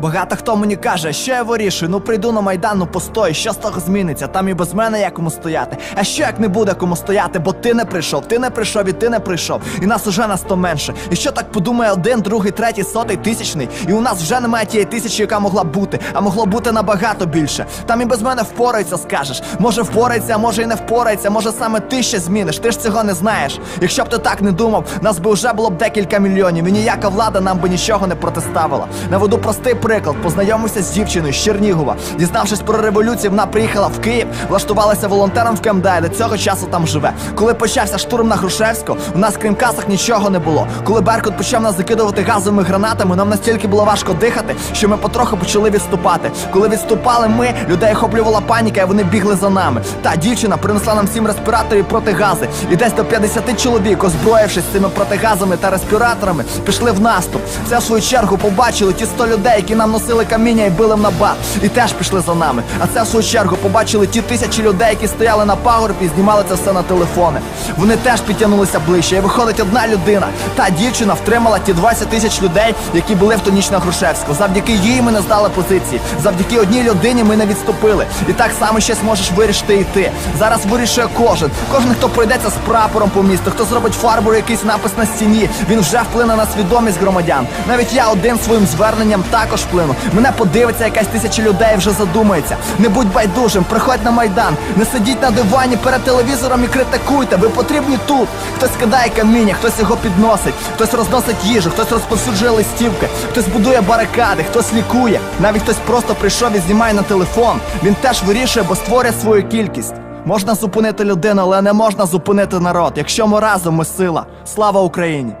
Багато хто мені каже, що я вирішую, ну прийду на майдан, ну постою, що з того зміниться? Там і без мене є кому стояти. А що як не буде кому стояти, бо ти не прийшов, ти не прийшов і ти не прийшов. І нас уже на сто менше. І що так подумає один, другий, третій, сотий, тисячний? І у нас вже немає тієї тисячі, яка могла бути, а могло бути набагато більше. Там і без мене впорається, скажеш. Може впорається, а може і не впорається. Може саме ти ще зміниш. Ти ж цього не знаєш. Якщо б ти так не думав, нас би вже було б декілька мільйонів. І ніяка влада нам би нічого не протиставила. Наведу простий приклад. Познайомився з дівчиною з Чернігова. Дізнавшись про революцію, вона приїхала в Київ, влаштувалася волонтером в КМДА і до цього часу там живе. Коли почався штурм на Грушевську, у нас крім касок нічого не було. Коли Беркут почав нас закидувати газовими гранатами, нам настільки було важко дихати, що ми потроху почали відступати. Коли відступали ми, людей охоплювала паніка, і вони бігли за нами. Та дівчина принесла нам сім респіраторів протигази. І десь до 50 чоловік, озброївшись цими протигазами та респіраторами, пішли в наступ. Це в свою чергу побачили ті 100 людей, які нам носили каміння і били в набат, і теж пішли за нами. А це в свою чергу побачили ті тисячі людей, які стояли на пагорбі і знімали це все на телефони. Вони теж підтягнулися ближче. І виходить одна людина. Та дівчина втримала ті 20 тисяч людей, які були в ту ніч на Грушевську. Завдяки їй ми не здали позиції. Завдяки одній людині ми не відступили. І так само щось можеш вирішити і ти. Зараз вирішує кожен. Кожен, хто пройдеться з прапором по місту, хто зробить фарбою якийсь напис на стіні, він вже вплине на свідомість громадян. Навіть я один своїм зверненням також вплину. Мене подивиться якась тисяча людей, вже задумається. Не будь байдужим, приходь на майдан, не сидіть на дивані перед телевізором і критикуйте. Ви потрібні тут. Хтось кидає каміння, хтось його підносить, хтось розносить їжу, хтось розповсюджує листівки, хтось будує барикади, хтось лікує. Навіть хтось просто прийшов і знімає на телефон. Він теж вирішує, бо створює свою кількість. Можна зупинити людину, але не можна зупинити народ. Якщо ми разом, ми сила. Слава Україні!